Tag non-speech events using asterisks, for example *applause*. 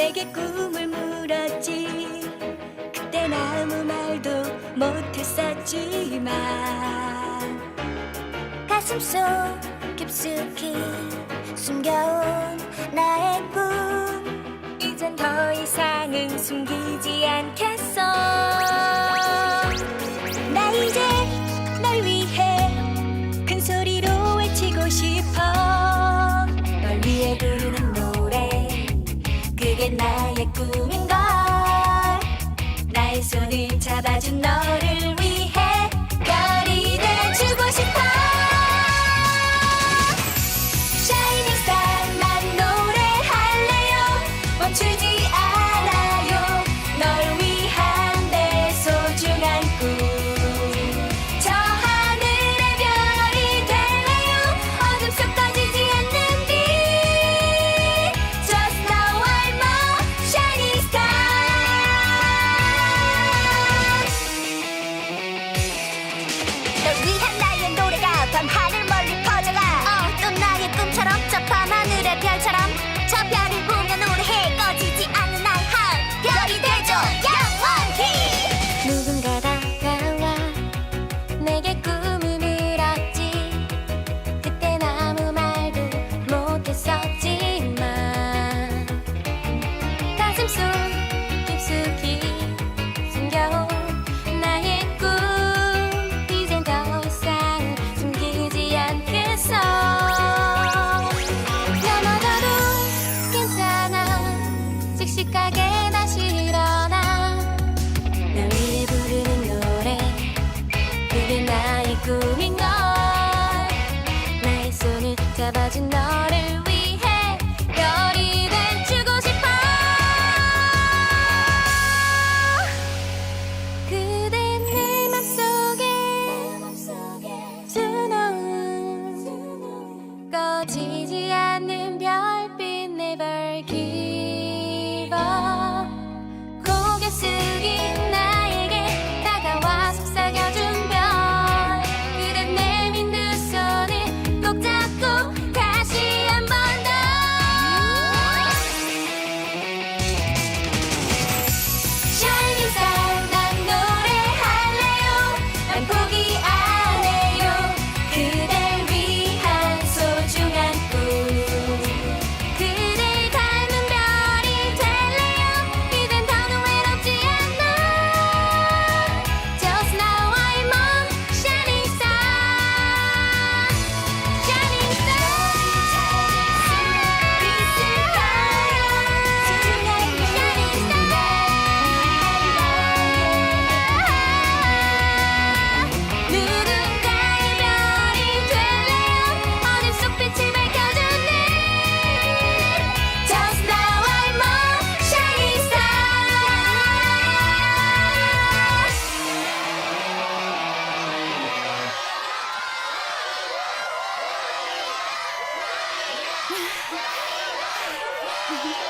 내게 꿈을 물었지. 그땐 아무 말도 못했었지만 가슴속 깊숙이 숨겨온 나의 꿈. 이젠 더 이상은 숨기지 않겠어. keep Mm-hmm. *laughs*